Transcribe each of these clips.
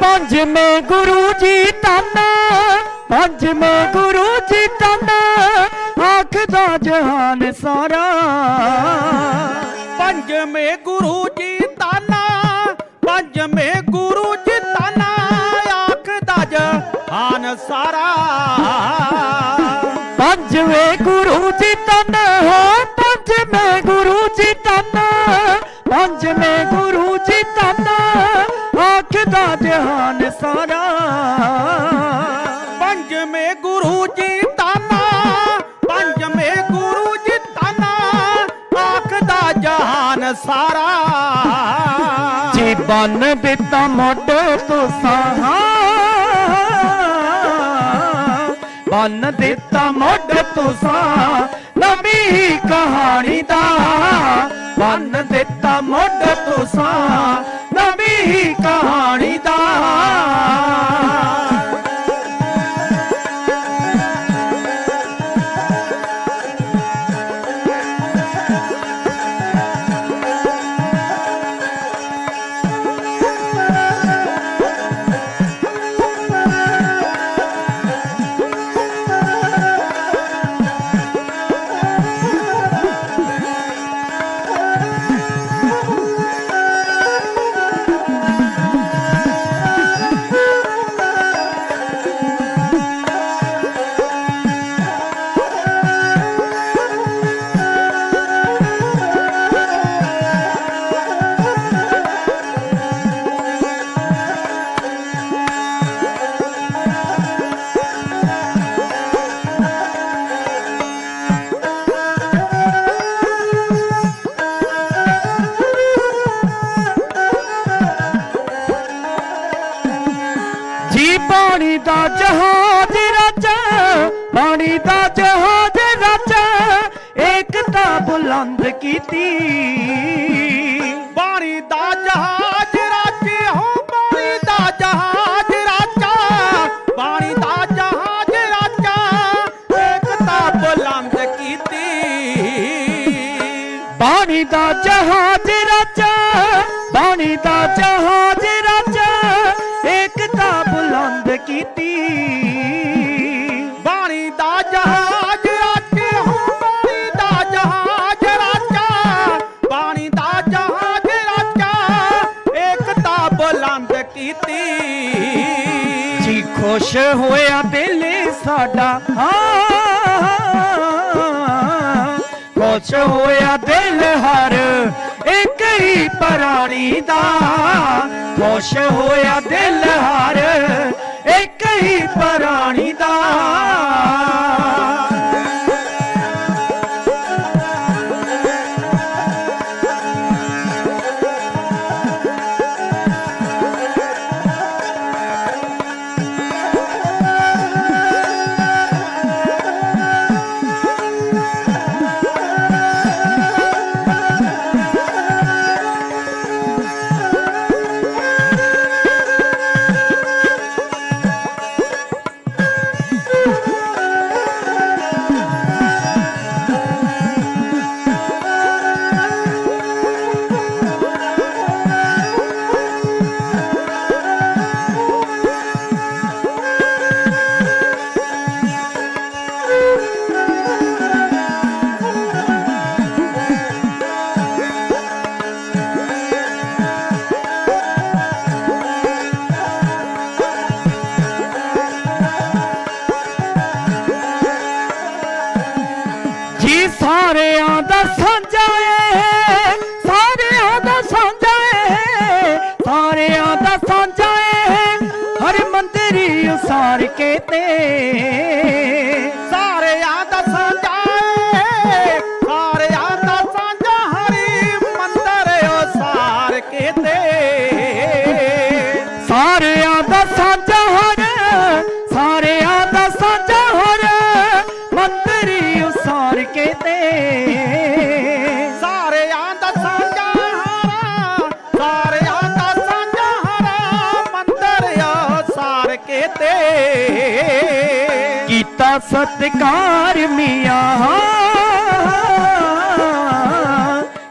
ਪੰਜਵੇਂ ਗੁਰੂ ਜੀ ਤਨ ਪੰਜਵੇਂ ਗੁਰੂ ਜੀ ਤਨ, ਆਖਦਾ ਜਹਾਨ ਸਾਰਾ। ਪੰਜਵੇਂ ਗੁਰੂ ਜੀ ਤਾਨਾ ਪੰਜਵੇਂ ਗੁਰੂ ਜੀ ਤਾਨਾ, ਆਖਦਾ ਜਹਾਨ ਸਾਰਾ। ਪੰਜਵੇਂ ਗੁਰੂ ਜੀ ਤਨ ਸਾਰਾ। ਜੀ ਬੰਨ ਦਿੱਤਾ ਮੋਢ ਤੁਸਾਂ ਬੰਨ ਦਿੱਤਾ ਮੋਢ ਤੁਸਾਂ ਨਵੀਂ ਕਹਾਣੀ ਦਾ। ਬੰਨ ਦਿੱਤਾ ਮੋਢ ਤੁਸਾਂ ਨਵੀਂ ਕੀਤੀ। ਬਾਣੀ ਦਾ ਜਹਾਜ ਰਾਜੇ ਹੋ, ਬਾਣੀ ਦਾ ਜਹਾਜ ਰਾਜਾ। ਬਾਣੀ ਦਾ ਜਹਾਜ ਰਾਜਾ ਏਕਤਾ ਬੁਲੰਦ ਕੀਤੀ। ਬਾਣੀ ਦਾ ਜਹਾਜ਼ ਰਾਜਾ ਪਾਣੀ ਦਾ ਜਹਾਜ਼ ਖੁਸ਼ ਹੋਇਆ ਦਿਲ ਸਾਡਾ। ਹਾਂ ਖੁਸ਼ ਹੋਇਆ ਦਿਲ ਹਰ ਇੱਕ ਹੀ ਪ੍ਰਾਣੀ ਦਾ। ਖੁਸ਼ ਹੋਇਆ ਦਿਲ ਹਰ ਇੱਕ ਹੀ ਪ੍ਰਾਣੀ ਸਾਂਝਾ ਏ ਹਰ ਮੰਦਰੀ ਉਸਾਰ ਕੇ ਤੇ। ਤੇ ਕੀਤਾ ਸਤਕਾਰ ਮੀਆਂ।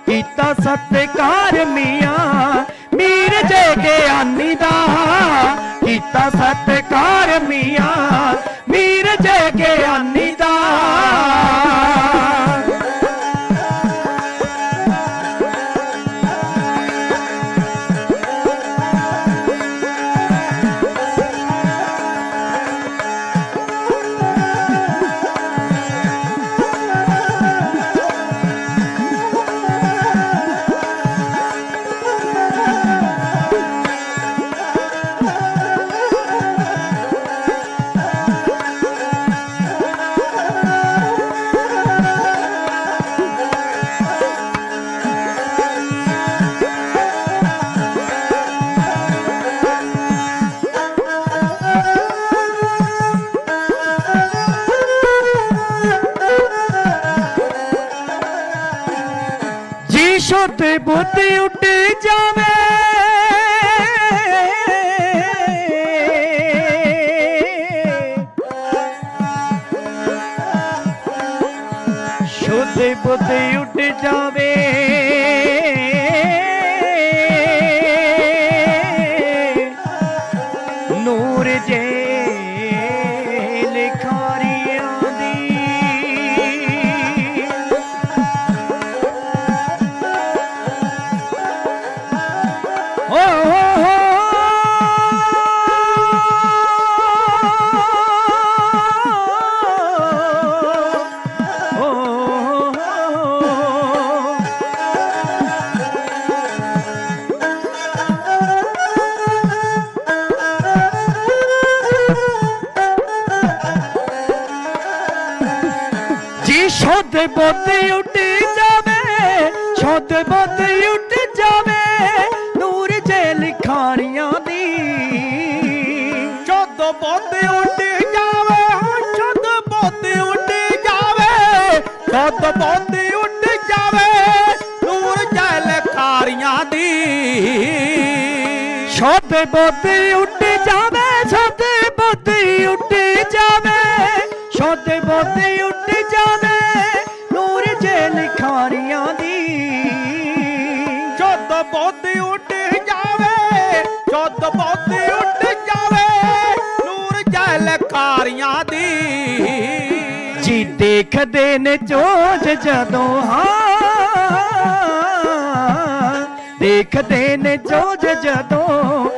ਕੀਤਾ ਸਤਕਾਰ ਮੀਆਂ। ਮੀਰ ਜੇ ਗਿਆਨੀ ਦਾ। ਕੀਤਾ ਸਤਕਾਰ ਮੀਆਂ। সতে পথে উঠে যাবে। সতে পথে উঠে যাবে। নূর যে সদে পথে উঠে যাবে সদে পথে উঠে যাবে নূর যে লিখানিয়া দি। সদ পথে উঠে যাবে সদ পথে উঠে যাবে সদ পথে উঠে যাবে নূর যে লিখানিয়া দি। সদে পথে উঠে যাবে সদে পথে উঠে যাবে সদে পথে উঠে ਦੇਖਦੇ ਨੇ ਚੋਜ ਜਦੋਂ ਹਾਂ। ਦੇਖਦੇ ਨੇ ਚੋਜ ਜਦੋਂ